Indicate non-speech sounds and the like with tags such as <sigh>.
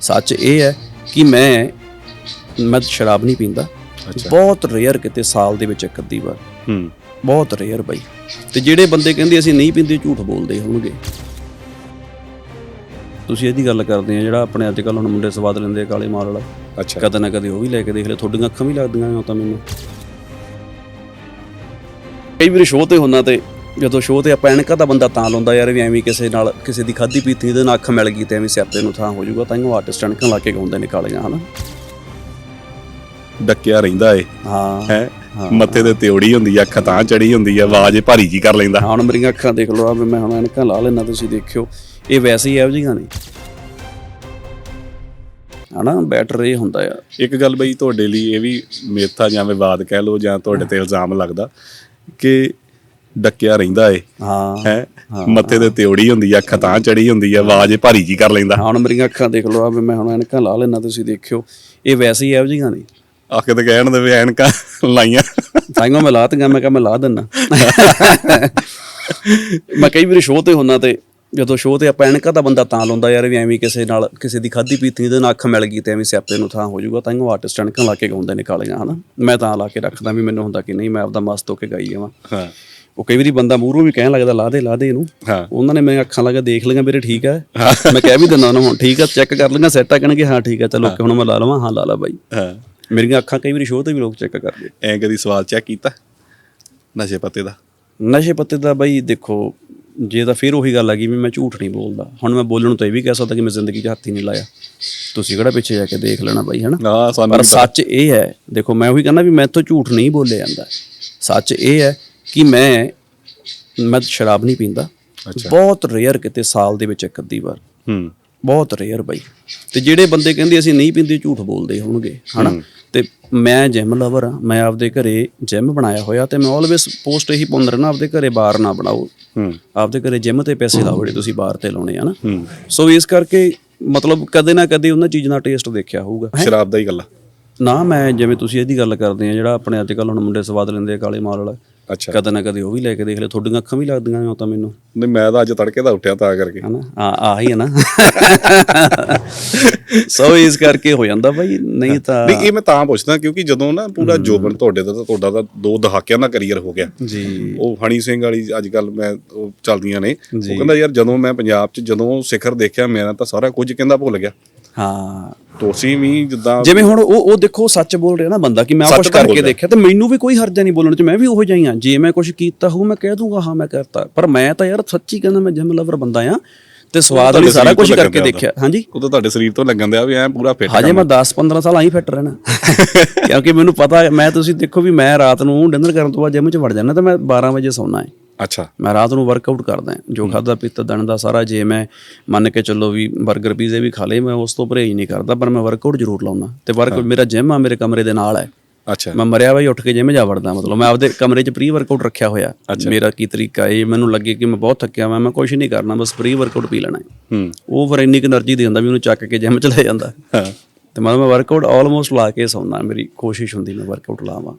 ਸੱਚ ਇਹ ਹੈ ਕਿ ਮੈਂ ਮੈਂ ਸ਼ਰਾਬ ਨਹੀਂ ਪੀਂਦਾ। ਬਹੁਤ ਰੇਅਰ ਕਿਤੇ ਸਾਲ ਦੇ ਵਿੱਚ ਇੱਕ ਅੱਧੀ ਵਾਰ। ਹੂੰ। ਬਹੁਤ ਰੇਅਰ ਬਾਈ। ਤੇ ਜਿਹੜੇ ਬੰਦੇ ਕਹਿੰਦੇ ਅਸੀਂ ਨਹੀਂ ਪੀਂਦੇ ਝੂਠ ਬੋਲਦੇ ਹੋਣਗੇ। ਤੁਸੀਂ ਇਹਦੀ ਗੱਲ ਕਰਦੇ ਆ ਜਿਹੜਾ ਆਪਣੇ ਅੱਜ ਕੱਲ੍ਹ ਹੁਣ ਮੁੰਡੇ ਸਵਾਦ ਲੈਂਦੇ ਆ ਕਾਲੇ ਮਾਲ ਵਾਲਾ। ਅੱਛਾ। ਕਦੇ ਨਾ ਕਦੇ ਉਹ ਵੀ ਲੈ ਕੇ ਦੇਖ ਲੈ ਤੁਹਾਡੀਆਂ ਅੱਖਾਂ ਵੀ ਲੱਗਦੀਆਂ ਉਹ ਤਾਂ ਮੈਨੂੰ। ਕਈ ਵਾਰੀ ਸ਼ੋਅ ਤੇ ਹੁੰਨਾ ਤੇ ਜਦੋਂ ਸ਼ੋਅ ਤੇ ਆਪਾਂ ਐਨਕਾਂ ਦਾ ਬੰਦਾ ਤਾਂ ਲਾਉਂਦਾ ਯਾਰ ਵੀ ਐਵੇਂ ਕਿਸੇ ਨਾਲ ਕਿਸੇ ਦੀ ਖਾਦੀ ਪੀਤੀ ਇਹਦੇ ਨਾਲ ਅੱਖ ਮਿਲ ਗਈ ਤੇ ਐਵੇਂ ਸਿਆਪੇ ਨੂੰ ਥਾਂ ਹੋ ਜਾਊਗਾ ਤਾਂ ਉਹ ਆਰਟਿਸਟ ਐਨਕਾਂ ਲਾ ਕੇ ਗਾਉਂਦੇ ਨੇ ਕਾਲੀਆਂ ਹਨਾ? ਡੱਕਿਆ ਰਹਿੰਦਾ ਏ। ਹਾਂ ਹੈ। ਮੱਥੇ ਤੇ ਤਿਉੜੀ ਹੁੰਦੀ ਆ ਅੱਖ ਤਾਂ ਚੜੀ ਹੁੰਦੀ ਆ ਆਵਾਜ਼ ਭਾਰੀ ਜੀ ਕਰ ਲੈਂਦਾ। ਹਾਂ, ਹੁਣ ਮੇਰੀਆਂ ਅੱਖਾਂ ਦੇਖ ਲਓ ਆ ਮੈਂ ਹੁਣ ਐਨਕਾਂ ਲਾ ਲੈਣਾ ਤੁਸੀਂ ਦੇਖਿਓ। ਇਹ ਵੈਸੇ ਹੀ ਇਹੋ ਜਿਹੀਆਂ ਨੇ। ਹਨਾ ਬੈਟਰ ਇਹ ਹੁੰਦਾ ਆ। ਇੱਕ ਗੱਲ ਬਈ ਤੁਹਾਡੇ ਲਈ ਇਹ ਵੀ ਮੇਥਾ ਜਾਂ ਵਿਵਾਦ ਕਹਿ ਲਓ ਜਾਂ ਤੁਹਾਡੇ ਤੇ ਇਲਜ਼ਾਮ ਲੱਗਦਾ ਕਿ ਡੱਕਿਆ ਰਹਿੰਦਾ ਏ। ਹਾਂ ਹੈ? ਮੱਥੇ ਤੇ ਤਿਉੜੀ ਹੁੰਦੀ ਆ ਅੱਖ ਤਾਂ ਚੜੀ ਹੁੰਦੀ ਆ ਆਵਾਜ਼ ਭਾਰੀ ਜੀ ਕਰ ਲੈਂਦਾ। ਹੁਣ ਮੇਰੀਆਂ ਅੱਖਾਂ ਦੇਖ ਲਓ ਆ ਮੈਂ ਹੁਣ ਐਨਕਾਂ ਲਾ ਲੈਣਾ ਤੁਸੀਂ ਦੇਖਿਓ। ਇਹ ਵੈਸੇ ਹੀ ਇਹੋ ਜਿਹੀਆਂ ਨੇ। ਅੱਖ ਤੇ ਕਹਿਣ ਦੇ ਵੀ ਐਨਕਾਂ ਲਾਈਆਂ। ਸਾਈਆਂ ਮੈਂ ਲਾਤੀਆਂ ਮੈਂ ਕਿਹਾ ਮੈਂ ਲਾ ਦਿੰਨਾ ਮੈਂ ਕਈ ਵਾਰੀ ਸ਼ੋਅ ਤੇ ਹੁੰਨਾ ਤੇ ਜਦੋਂ ਸ਼ੋਅ ਤੇ ਆਪਾਂ ਐਨਕਾਂ ਦਾ ਬੰਦਾ ਤਾਂ ਲਾਉਂਦਾ ਯਾਰ ਵੀ ਐਵੇਂ ਕਿਸੇ ਨਾਲ ਕਿਸੇ ਦੀ ਖਾਦੀ ਪੀਤੀ ਨਾਲ ਅੱਖ ਮਿਲ ਗਈ ਤੇ ਐਵੇਂ ਸਿਆਪੇ ਨੂੰ ਥਾਂ ਹੋ ਜਾਊਗਾ ਤਾਂ ਉਹ ਆਰਟਿਸਟ ਐਨਕਾਂ ਲਾ ਕੇ ਗਾਉਂਦੇ ਨੇ ਕਾਲੀਆਂ ਹਨਾ? ਮੈਂ ਤਾਂ ਲਾ ਕੇ ਰੱਖਦਾ ਵੀ ਮੈਨੂੰ ਹੁੰਦਾ ਕਿ ਨਹੀਂ ਮੈਂ ਆਪਦਾ ਮਸਤ ਹੋ ਕੇ ਗਾਈ ਜਾਵਾਂ। ਹਾਂ। ਉਹ ਕਈ ਵਾਰੀ ਬੰਦਾ ਮੂਹਰੋਂ ਵੀ ਕਹਿਣ ਲੱਗਦਾ ਲਾ ਦੇ ਲਾ ਦੇ ਇਹਨੂੰ। ਹਾਂ। ਉਹਨਾਂ ਨੇ ਮੈਂ ਅੱਖਾਂ ਲਾ ਕੇ ਦੇਖ ਲਈਆਂ ਵੀਰੇ ਠੀਕ ਹੈ। ਮੈਂ ਕਹਿ ਵੀ ਦਿੰਦਾ ਉਹਨਾਂ ਨੂੰ ਠੀਕ ਆ ਚੈੱਕ ਕਰ ਲਈਆਂ ਸੈੱਟ ਆ ਕਹਿਣਗੇ ਹਾਂ ਠੀਕ ਆ ਚਲੋ ਓਕੇ ਹੁਣ ਮੈਂ ਲਾ ਲਵਾਂ ਹਾਂ ਲਾ ਲਾ ਬਾਈ। ਹਾਂ। ਮੇਰੀਆਂ ਅੱਖਾਂ ਕਈ ਵਾਰੀ ਸ਼ੋਅ ਤੇ ਵੀ ਲੋਕ ਚੈੱਕ ਕਰਦੇ ਐਂ ਕਦੀ ਸਵਾਲ ਚੈੱਕ ਕੀਤਾ? ਨਸ਼ੇ ਪੱਤੇ ਦਾ? ਨਸ਼ੇ ਪੱਤੇ ਦਾ ਬਾਈ ਦੇਖੋ ਜੇ ਤਾਂ ਫਿਰ ਉਹੀ ਗੱਲ ਆ ਗਈ ਵੀ ਮੈਂ ਝੂਠ ਨਹੀਂ ਬੋਲਦਾ। ਹੁਣ ਮੈਂ ਬੋਲਣ ਤਾਂ ਇਹ ਵੀ ਕਹਿ ਸਕਦਾ ਕਿ ਮੈਂ ਜ਼ਿੰਦਗੀ 'ਚ ਹੱਥ ਹੀ ਨਹੀਂ ਲਾਇਆ। ਤੁਸੀਂ ਕਿਹੜਾ ਪਿੱਛੇ ਜਾ ਕੇ ਦੇਖ ਲੈਣਾ ਬਾਈ ਹਨਾ? ਪਰ ਸੱਚ ਇਹ ਹੈ ਦੇਖੋ ਮੈਂ ਉਹੀ ਕਹਿੰਦਾ ਵੀ ਮੈਥੋਂ ਝੂਠ ਨਹੀਂ ਬੋਲਿਆ ਜਾਂਦਾ। ਸੱਚ ਇਹ ਹੈ ਕਿ ਮੈਂ ਮੈਂ ਸ਼ਰਾਬ ਨਹੀਂ ਪੀਂਦਾ। ਬਹੁਤ ਰੇਅਰ ਕਿਤੇ ਸਾਲ ਦੇ ਵਿੱਚ ਇੱਕ ਅੱਧੀ ਵਾਰ। ਹੂੰ। ਬਹੁਤ ਰੇਅਰ ਬਾਈ। ਤੇ ਜਿਹੜੇ ਬੰਦੇ ਕਹਿੰਦੇ ਅਸੀਂ ਨਹੀਂ ਪੀਂਦੇ ਝੂਠ ਬੋਲਦੇ ਹੋਣਗੇ ਹਨਾ? ਤੇ ਮੈਂ ਜਿਮ ਲਵਰ ਆ ਮੈਂ ਆਪਦੇ ਘਰੇ ਜਿਮ ਬਣਾਇਆ ਹੋਇਆ ਤੇ ਮੈਂ ਆਲਵੇਸ ਪੋਸਟ ਇਹੀ ਪਾਉਂਦਾ ਰਹਿਣਾ ਆਪਦੇ ਘਰੇ ਬਾਰ ਨਾ ਬਣਾਓ। ਆਪਦੇ ਘਰੇ ਜਿਮ ਤੇ ਪੈਸੇ ਲਾਓ ਜਿਹੜੇ ਤੁਸੀਂ ਬਾਹਰ ਤੇ ਲਾਉਣੇ ਆ ਨਾ। ਸੋ ਇਸ ਕਰਕੇ ਮਤਲਬ ਕਦੇ ਨਾ ਕਦੇ ਉਹਨਾਂ ਚੀਜ਼ ਦਾ ਟੇਸਟ ਦੇਖਿਆ ਹੋਊਗਾ। ਸ਼ਰਾਬ ਦਾ ਹੀ ਗੱਲ। ਨਾ ਮੈਂ ਜਿਵੇਂ ਤੁਸੀਂ ਇਹਦੀ ਗੱਲ ਕਰਦੇ ਆ ਜਿਹੜਾ ਆਪਣੇ ਅੱਜ ਕੱਲ੍ਹ ਹੁਣ ਮੁੰਡੇ ਸਵਾਦ ਲੈਂਦੇ ਆ ਕਾਲੇ ਮਾਲ ਵਾਲਾ। ਅੱਛਾ। ਕਦੇ ਨਾ ਕਦੇ ਉਹ ਵੀ ਲੈ ਕੇ ਦੇਖ ਲੈ ਤੁਹਾਡੀਆਂ ਅੱਖਾਂ ਵੀ ਲੱਗਦੀਆਂ ਨੇ ਉਹ ਤਾਂ ਮੈਨੂੰ। ਨਹੀਂ ਮੈਂ ਤਾਂ ਅੱਜ ਤੜਕੇ ਦਾ ਉੱਠਿਆ ਤਾਂ ਕਰਕੇ। ਹਨਾ? ਆ ਆਹੀ ਹੈ ਨਾ। <laughs> <laughs> ਸੋ ਇਸ ਕਰਕੇ ਹੋ ਜਾਂਦਾ ਬਾਈ ਨਹੀਂ ਤਾਂ ਨਹੀਂ ਇਹ ਮੈਂ ਤਾਂ ਪੁੱਛਦਾ ਕਿਉਂਕਿ ਜਦੋਂ ਨਾ ਪੂਰਾ ਜੋਬਨ ਤੁਹਾਡੇ ਦਾ ਤਾਂ ਤੁਹਾਡਾ ਤਾਂ ਦੋ ਦਹਾਕਿਆਂ ਦਾ ਕੈਰੀਅਰ ਹੋ ਗਿਆ। ਜੀ। ਉਹ ਹਣੀ ਸਿੰਘ ਵਾਲੀ ਅੱਜ ਕੱਲ ਮੈਂ ਉਹ ਚੱਲਦੀਆਂ ਨੇ। ਉਹ ਕਹਿੰਦਾ ਯਾਰ ਜਦੋਂ ਮੈਂ ਪੰਜਾਬ 'ਚ ਜਦੋਂ ਸਿਖਰ ਦੇਖਿਆ ਮੇਰਾ ਤਾਂ ਸਾਰਾ ਕੁਝ ਕਹਿੰਦਾ ਭੁੱਲ ਗਿਆ। ਹਾਂ। ਤੁਸੀਂ ਵੀ ਜਿੱਦਾਂ ਜਿਵੇਂ ਹੁਣ ਉਹ ਉਹ ਦੇਖੋ ਸੱਚ ਬੋਲ ਰਿਹਾ ਨਾ ਬੰਦਾ ਕਿ ਮੈਂ ਕੁਝ ਕਰਕੇ। ਦੇਖਿਆ ਤੇ ਮੈਨੂੰ ਵੀ ਕੋਈ ਹਰਜਾ ਨਹੀਂ ਬੋਲਣ ਚ ਮੈਂ ਵੀ ਉਹੋ ਜਿਹਾ ਹੀ ਆ ਜੇ ਮੈਂ ਕੁਝ ਕੀਤਾ ਹੋਊ ਮੈਂ ਕਹਿ ਦੂੰਗਾ ਹਾਂ ਮੈਂ ਕਰਤਾ। ਪਰ ਮੈਂ ਤਾਂ ਯਾਰ ਸੱਚੀ ਕਹਿੰਦਾ ਮੈਂ ਜਿਮ ਲਵਰ ਬੰਦਾ ਆ ਤੇ ਸਵਾਦ ਲਈ ਸਾਰਾ ਕੁਝ ਕਰਕੇ ਦੇਖਿਆ। ਹਾਂਜੀ। ਉਹ ਤਾਂ ਤੁਹਾਡੇ ਸਰੀਰ ਤੋਂ ਲੱਗਣ ਦਿਆ ਵੀ ਐ ਪੂਰਾ ਫਿੱਟ ਹਜੇ ਮੈਂ 10-15 ਸਾਲ ਆਈ ਫਿੱਟ ਰਹਿਣਾ। <laughs> ਕਿਉਂਕਿ ਮੈਨੂੰ ਪਤਾ ਮੈਂ ਤੁਸੀਂ ਦੇਖੋ ਵੀ ਮੈਂ ਰਾਤ ਨੂੰ ਡਿਨਰ ਕਰਨ ਤੋਂ ਬਾਅਦ ਜਿਮ ਚ ਵੜ ਜਾਣਾ ਤੇ ਮੈਂ 12 ਵਜੇ ਸੌਣਾ ਹੈ। ਅੱਛਾ। ਮੈਂ ਰਾਤ ਨੂੰ ਵਰਕਆਊਟ ਕਰਦਾ। ਜੋ ਖਾਦਾ ਪੀਤਾ ਦਿਨ ਦਾ ਸਾਰਾ ਜੇ ਮੈਂ ਮੰਨ ਕੇ ਚੱਲੋ ਵੀ 버ਗਰ ਪੀਜ਼ੇ ਵੀ ਖਾ ਲਏ ਮੈਂ ਉਸ ਤੋਂ ਪਰਹੇਜ਼ ਨਹੀਂ ਕਰਦਾ ਪਰ ਮੈਂ ਵਰਕਆਊਟ ਜ਼ਰੂਰ ਲਾਉਣਾ ਤੇ ਵਰਕ ਮੇਰਾ ਜਿਮ ਆ ਮੇਰੇ ਕਮਰੇ ਦੇ ਨਾਲ ਹੈ। ਅੱਛਾ। ਮੈਂ ਮਰਿਆ ਵਾਈ ਉੱਠ ਕੇ ਜਿਮ ਜਾ ਵੜਦਾ ਮਤਲਬ ਮੈਂ ਆਪਦੇ ਕਮਰੇ 'ਚ ਪ੍ਰੀ ਵਰਕਆਊਟ ਰੱਖਿਆ ਹੋਇਆ। ਮੇਰਾ ਕੀ ਤਰੀਕਾ ਇਹ ਮੈਨੂੰ ਲੱਗੇ ਕਿ ਮੈਂ ਬਹੁਤ ਥੱਕਿਆ ਮੈਂ ਮੈਂ ਕੁਝ ਨਹੀਂ ਕਰਨਾ ਬਸ ਪ੍ਰੀ ਵਰਕਆਊਟ ਪੀ ਲੈਣਾ ਹੂੰ। ਉਹ ਫਿਰ ਇੰਨੀ ਕੁ એનર્ਜੀ ਦੇ ਜਾਂਦਾ ਵੀ ਉਹਨੂੰ ਚੱਕ ਕੇ ਜਿਮ ਚਲਾ ਜਾਂਦਾ। ਹਾਂ। ਤੇ ਮਤਲਬ ਮੈਂ ਵਰਕਆਊਟ ਆਲਮੋਸਟ ਲਾ ਕੇ ਸੌਂਦਾ ਮੇਰੀ ਕੋਸ਼ਿਸ਼ ਹੁੰਦੀ ਮੈਂ ਵਰਕਆਊਟ ਲਾਵਾਂ।